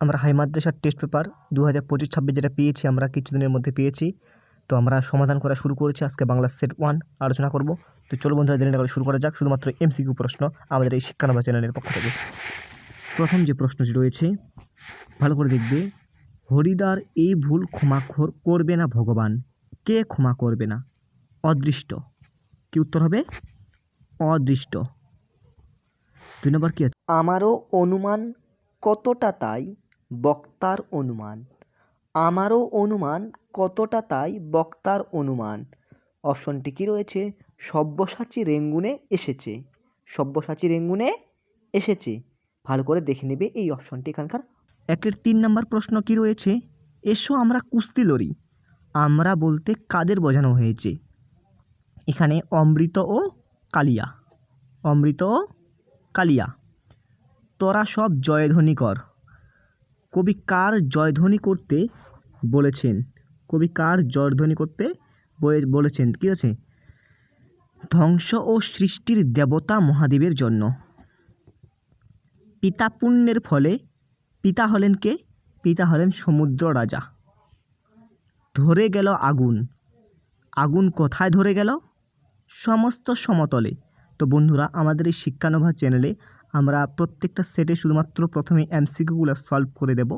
আমরা হাই মাদ্রাসার test paper দু হাজার পঁচিশ ছাব্বিশ যেটা পেয়েছি, আমরা কিছুদিনের মধ্যে পেয়েছি। তো আমরা সমাধান করা শুরু করেছি। আজকে বাংলা সেট ওয়ান আলোচনা করব। তো চলো বন্ধুরা না করে শুরু করা যাক। শুধুমাত্র এমসিকিউ প্রশ্ন আমাদের এই শিক্ষানবা চ্যানেলের পক্ষ থেকে। প্রথম যে প্রশ্নটি রয়েছে, ভালো করে দেখবে। হরিদার এই ভুল ক্ষমা করবে না ভগবান? কে ক্ষমা করবে না? অদৃষ্ট। কি উত্তর হবে? অদৃষ্ট। দুই নম্বর কি? আমারও অনুমান কতটা তাই? বক্তার অনুমান। আমারও অনুমান, কতটা তাই বক্তার অনুমান? অপশনটি কী রয়েছে? সব্যসাচী রেঙ্গুনে এসেছে। সব্যসাচী রেঙ্গুনে এসেছে। ভালো করে দেখে নেবে এই অপশনটি এখানকার। একের তিন নম্বর প্রশ্ন কি রয়েছে? এসো আমরা কুস্তি লড়ি। আমরা বলতে কাদের বোঝানো হয়েছে? এখানে অমৃত ও কালিয়া। অমৃত ও কালিয়া। তোরা সব জয়ধ্বনি কর। কবি কার জয়ধ্বনি করতে বলেছেন? কবি কার জয়ধ্বনি করতে বলে- বলেছেন। কী আছে? ধ্বংস ও সৃষ্টির দেবতা মহাদেবের জন্য। পিতা পুণ্যের ফলে পিতা হলেন কে? পিতা হলেন সমুদ্র রাজা। ধরে গেল আগুন। আগুন কোথায় ধরে গেল? সমস্ত সমতলে। তো বন্ধুরা, আমাদের এই শিক্ষানভা চ্যানেলে আমরা প্রত্যেকটা সেটে শুধুমাত্র প্রথমে এমসিকিউগুলো সলভ করে দেব।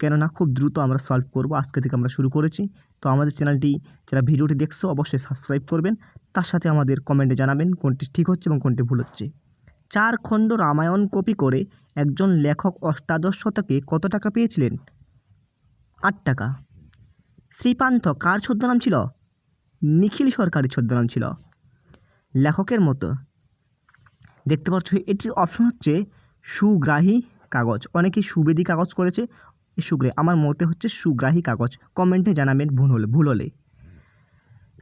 কেননা খুব দ্রুত আমরা সলভ করব। আজকে থেকে আমরা শুরু করেছি। তো আমাদের চ্যানেলটি যারা ভিডিওটি দেখছ, অবশ্যই সাবস্ক্রাইব করবেন। তার সাথে আমাদের কমেন্টে জানাবেন কোনটি ঠিক হচ্ছে এবং কোনটি ভুল হচ্ছে। চার খণ্ড রামায়ণ কপি করে একজন লেখক অষ্টাদশ শতকে কত টাকা পেয়েছিলেন? আট টাকা। শ্রীপান্থ কার ছদ্মনাম ছিল? নিখিল সরকারের ছদ্মনাম ছিল। লেখকের মতো। দেখতে পাচ্ছ, এটির অপশন হচ্ছে সুগ্রাহী কাগজ। অনেকে সুবেদী কাগজ করেছে সুগ্রাহী। আমার মতে হচ্ছে সুগ্রাহী কাগজ। কমেন্টে জানাবেন ভুল হলে ভুল হলে।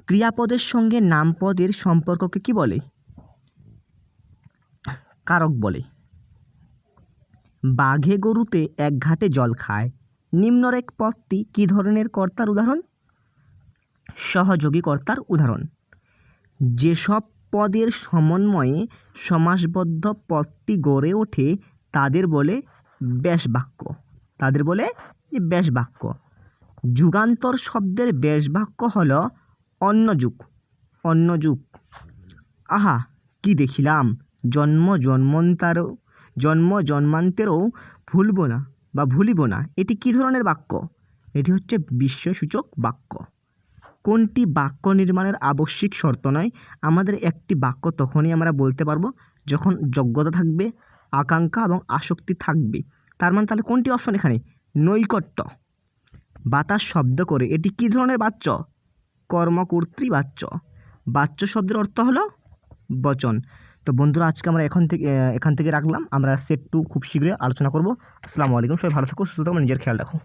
ক্রিয়াপদের সঙ্গে নামপদের সম্পর্ককে কি বলে? কারক বলে। বাঘে গরুতে এক ঘাটে জল খায়। নিম্নরেখ পদটি কী ধরনের কর্তার উদাহরণ? সহযোগী কর্তার উদাহরণ। যেসব পদের সমন্বয়ে সমাসবদ্ধ পদটি গড়ে ওঠে তাদের বলে ব্যাস বাক্য তাদের বলে ব্যাস বাক্য যুগান্তর শব্দের ব্যাস বাক্য হল অন্য যুগ অন্য যুগ আহা, কি দেখিলাম? জন্ম জন্মন্তারও, জন্ম জন্মান্তেরও ভুলব না বা ভুলিব না। এটি কী ধরনের বাক্য? এটি হচ্ছে বিশ্বসূচক বাক্য। কোনটি বাক্য নির্মাণের আবশ্যিক শর্ত নয়, আমাদের একটি বাক্য তখনই আমরা বলতে পারব যখন যোগ্যতা থাকবে, আকাঙ্ক্ষা এবং আসক্তি থাকবে। তার মানে তাহলে কোনটি অপশন এখানে? নৈকট্য। বাতাস শব্দ করে, এটি কী ধরনের বাচ্য? কর্মকর্তৃ বাচ্য। বাচ্য শব্দের অর্থ হলো বচন। তো বন্ধুরা, আজকে আমরা এখন থেকে, এখান থেকে রাখলাম। আমরা সেট টু খুব শীঘ্রই আলোচনা করব। আসসালামু আলাইকুম, সবাই ভালো থাকো, সুস্থ থাকো নিজের খেয়াল রাখো।